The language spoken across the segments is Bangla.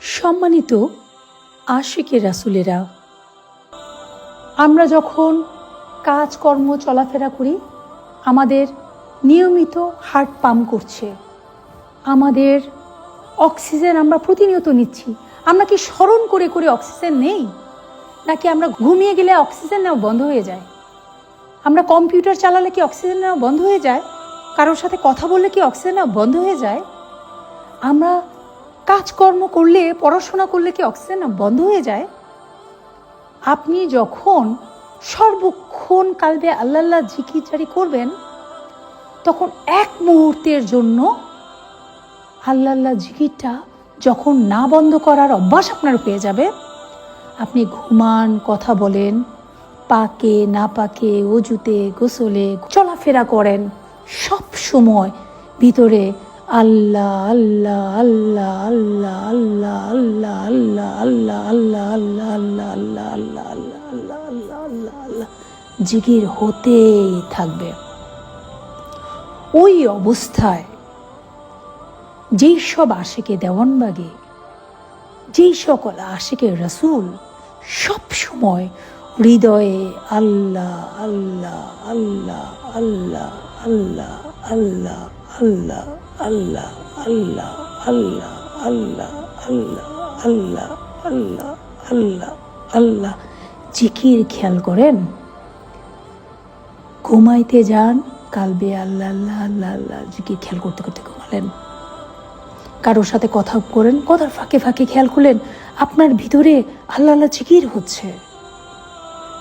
সম্মানিত আশিকে রাসুলেরা, আমরা যখন কাজকর্ম, চলাফেরা করি, আমাদের নিয়মিত হার্ট পাম্প করছে। আমাদের অক্সিজেন আমরা প্রতিনিয়ত নিচ্ছি। আমরা কি স্মরণ করে করে অক্সিজেন নেই? নাকি আমরা ঘুমিয়ে গেলে অক্সিজেন নেওয়া বন্ধ হয়ে যায়? আমরা কম্পিউটার চালালে কি অক্সিজেন নেওয়া বন্ধ হয়ে যায়? কারোর সাথে কথা বললে কি অক্সিজেন নেওয়া বন্ধ হয়ে যায়? আমরা কাজকর্ম করলে, পড়াশোনা করলে কি অক্সিজেন বন্ধ হয়ে যায়? আপনি যখন সর্বক্ষণ কালবে আল্লাহ জারি করবেন, তখন এক মুহূর্তের জন্য আল্লাহ আল্লাহ জিকিরটা যখন না বন্ধ করার অভ্যাস আপনার পেয়ে যাবে। আপনি ঘুমান, কথা বলেন, পাকে, না পাকে, অজুতে, গোসলে, চলাফেরা করেন, সব সময় ভিতরে আল্লাহ আল্লাহ আল্লাহ আল্লাহ আল্লাহ আল্লাহ আল্লাহ আল্লাহ আল্লাহ আল্লাহ আল্লাহ আল্লাহ আল্লাহ আল্লাহ আল্লাহ আল্লাহ আল্লাহ জিকির হতেই থাকবে ওই অবস্থায় যেই সব আশেকে দেওয়ানবাগে যেই সকল আশেকে রসুল সব সময় হৃদয়ে আল্লাহ আল্লাহ আল্লাহ আল্লাহ আল্লাহ আল্লাহ আল্লাহ আল্লাহ আল্লাহ আল্লাহ আল্লাহ আল্লাহ আল্লাহ আল্লাহ আল্লাহ আল্লাহ জিকির খেয়াল করেন ঘুমাইতে যান কালবে আল্লাহ আল্লাহ আল্লাহ আল্লাহ জিকির খেয়াল করতে করতে ঘুমালেন কারোর সাথে কথা করেন কথার ফাঁকে ফাঁকে খেয়াল করলেন আপনার ভিতরে আল্লাহ আল্লাহ জিকির হচ্ছে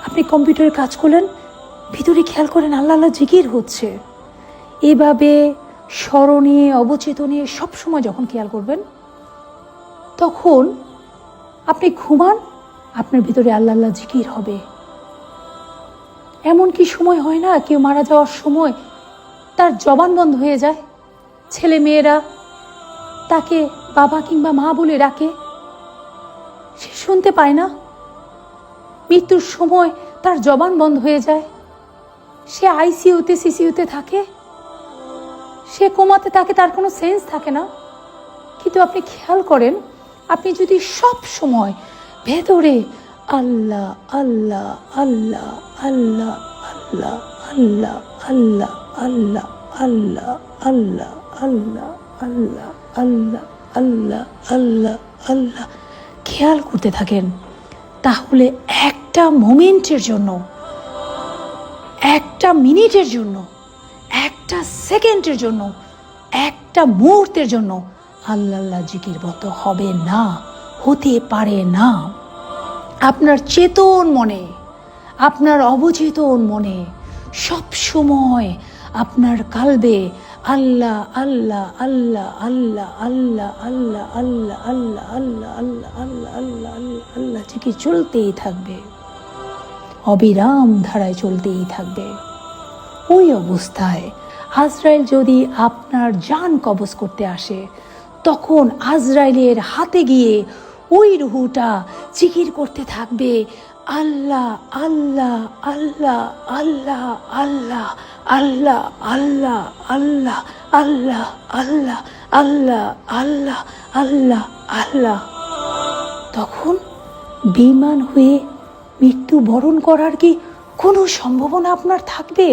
আপনি কম্পিউটারে কাজ করলেন ভিতরে খেয়াল করেন আল্লাহ আল্লাহ জিকির হচ্ছে এভাবে স্মরণে, অবচেতনে সবসময় যখন খেয়াল করবেন, তখন আপনি ঘুমান, আপনার ভিতরে আল্লাহ আল্লাহ জিকির হবে। এমন কি সময় হয় না, কেউ মারা যাওয়ার সময় তার জবান বন্ধ হয়ে যায়, ছেলে মেয়েরা তাকে বাবা কিংবা মা বলে ডাকে, সে শুনতে পায় না। মৃত্যুর সময় তার জবান বন্ধ হয়ে যায়, সে আইসিইউতে, সিসিইউতে থাকে সে কোমাতে তাকে তার কোনো সেন্স থাকে না কিন্তু আপনি খেয়াল করেন আপনি যদি সব সময় ভেতরে আল্লাহ আল্লাহ আল্লাহ আল্লাহ আল্লাহ আল্লাহ আল্লাহ আল্লাহ আল্লাহ আল্লাহ আল্লাহ আল্লাহ আল্লাহ আল্লাহ আল্লাহ আল্লাহ খেয়াল করতে থাকেন তাহলে একটা মোমেন্টের জন্য একটা মিনিটের জন্য একটা সেকেন্ডের জন্য একটা মুহূর্তের জন্য আল্লাহ আল্লাহ জিকির মত হবে না হতে পারে না আপনার চেতন মনে আপনার অবচেতন মনে সব সময় আপনার কালবে আল্লাহ আল্লাহ আল্লাহ আল্লাহ আল্লাহ আল্লাহ আল্লাহ আল্লাহ আল্লাহ আল্লাহ আল্লাহ আল্লাহ আল্লাহ আল্লাহ জিকির চলতেই থাকবে অবিরাম ধারায় চলতেই থাকবে ওই অবস্থায় আজরাইল যদি আপনার যান কবজ করতে আসে তখন আজরাইলের হাতে গিয়ে ওই রুহুটা চিকির করতে থাকবে আল্লাহ আল্লাহ আল্লাহ আল্লাহ আল্লাহ আল্লাহ আল্লাহ আল্লাহ আল্লাহ আল্লাহ আল্লাহ আল্লাহ আল্লাহ আল্লাহ তখন বিমান হয়ে মৃত্যু বরণ করার কি কোনো সম্ভাবনা আপনার থাকবে